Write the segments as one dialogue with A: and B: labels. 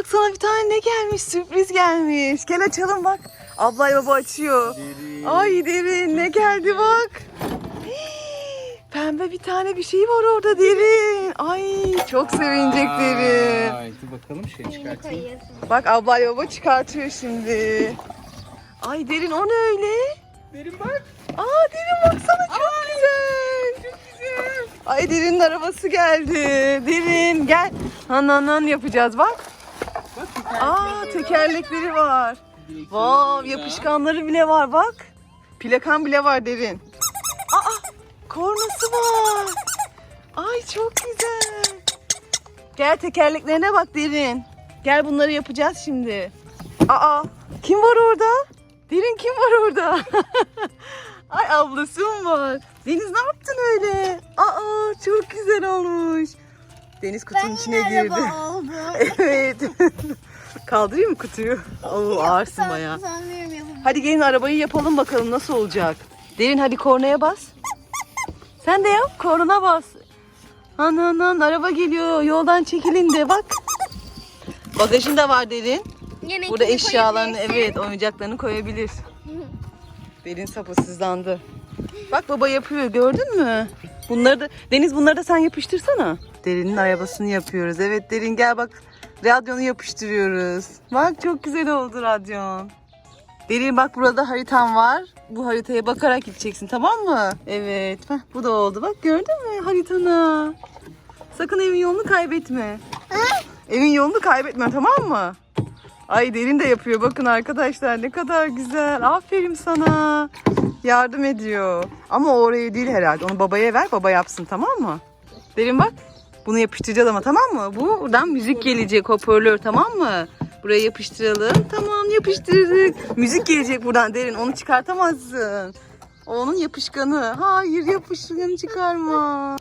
A: Bak sana bir tane ne gelmiş? Sürpriz gelmiş. Gel açalım bak. Abla baba açıyor.
B: Derin.
A: Ay derin ne geldi bak. Hii, Pembe bir tane bir şey var orada derin. Ay çok sevinecek derin.
B: Ay, dur bakalım şey çıkartayım.
A: Bak abla baba çıkartıyor şimdi. Ay derin o ne öyle?
B: Derin bak.
A: Aa derin baksana çok güzel. Çok güzel. Ay derinin arabası geldi. Derin gel. Hananan yapacağız bak. Aa tekerlekleri var. Vav yapışkanları bile var bak. Plakan bile var derin. Aa kornası var. Ay çok güzel. Gel tekerleklerine bak derin. Gel bunları yapacağız şimdi. Aa kim var orada? Derin kim var orada? Ay ablası mı var? Deniz ne yaptın öyle? Aa çok güzel olmuş. Deniz kutunun
C: Ben
A: içine girdi. Evet. Kaldırayım mı kutuyu? Oo ağırsın bayağı.
C: Sanmıyorum yapabilirim.
A: Hadi gelin arabayı yapalım bakalım nasıl olacak. Derin hadi kornaya bas. Sen de yap korna bas. Han han araba geliyor yoldan çekilin de bak. Bagajında var Derin.
C: Yine
A: Burada eşyalarını evet oyuncaklarını koyabilir. Derin sapasızlandı. Bak baba yapıyor gördün mü? Bunları da Deniz bunları da sen yapıştırsana. Derin'in arabasını yapıyoruz. Evet Derin gel bak radyonu yapıştırıyoruz. Bak çok güzel oldu radyon. Derin bak burada haritam var. Bu haritaya bakarak gideceksin tamam mı? Evet. Heh, bu da oldu. Bak gördün mü haritana? Sakın evin yolunu kaybetme. Evin yolunu kaybetme tamam mı? Ay derin de yapıyor. Bakın arkadaşlar ne kadar güzel. Aferin sana. Yardım ediyor. Ama o oraya değil herhalde. Onu babaya ver. Baba yapsın tamam mı? Derin bak. Bunu yapıştıracağız ama tamam mı? Bu buradan müzik gelecek hoparlör tamam mı? Buraya yapıştıralım. Tamam yapıştırdık. Müzik gelecek buradan derin. Onu çıkartamazsın. O onun yapışkanı. Hayır yapışkanı çıkarma.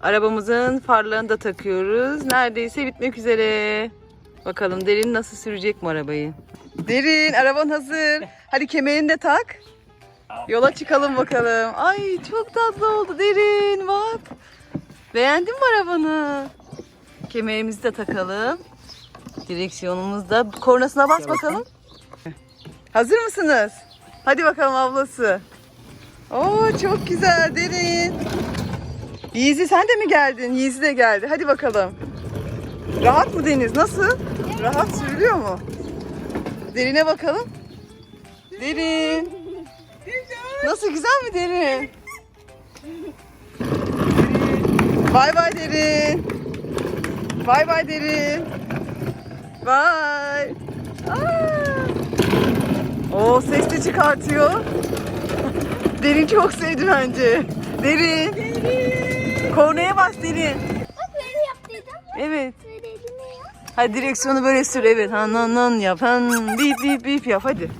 A: Arabamızın farlarını da takıyoruz. Neredeyse bitmek üzere. Bakalım Derin nasıl sürecek mi arabayı? Derin araban hazır. Hadi kemerini de tak. Yola çıkalım bakalım. Ay çok tatlı oldu Derin bak. Beğendin mi arabanı? Kemerimizi de takalım. Direksiyonumuzda. Kornasına bas bakalım. Hazır mısınız? Hadi bakalım ablası. Oo çok güzel Derin. Yiğizi sen de mi geldin? Yiğizi de geldi. Hadi bakalım. Rahat mı Deniz? Nasıl? Rahat sürülüyor mu? Derine bakalım. Derin. Nasıl güzel mi Derin? Bay bay Derin. Bay bay Derin. Bay. O ses de çıkartıyor. Derin çok sevdi bence. Derin. Kornaya bas Derin.
C: Bak böyle yaptıydım.
A: Evet. Hadi direksiyonu böyle sür. Evet. Han han han yap. Han bip bip bip yap. Hadi.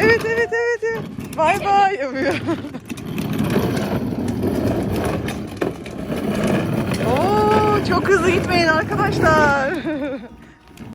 A: Evet evet evet. evet. Bay bay yapıyor. Oo, çok hızlı gitmeyin arkadaşlar.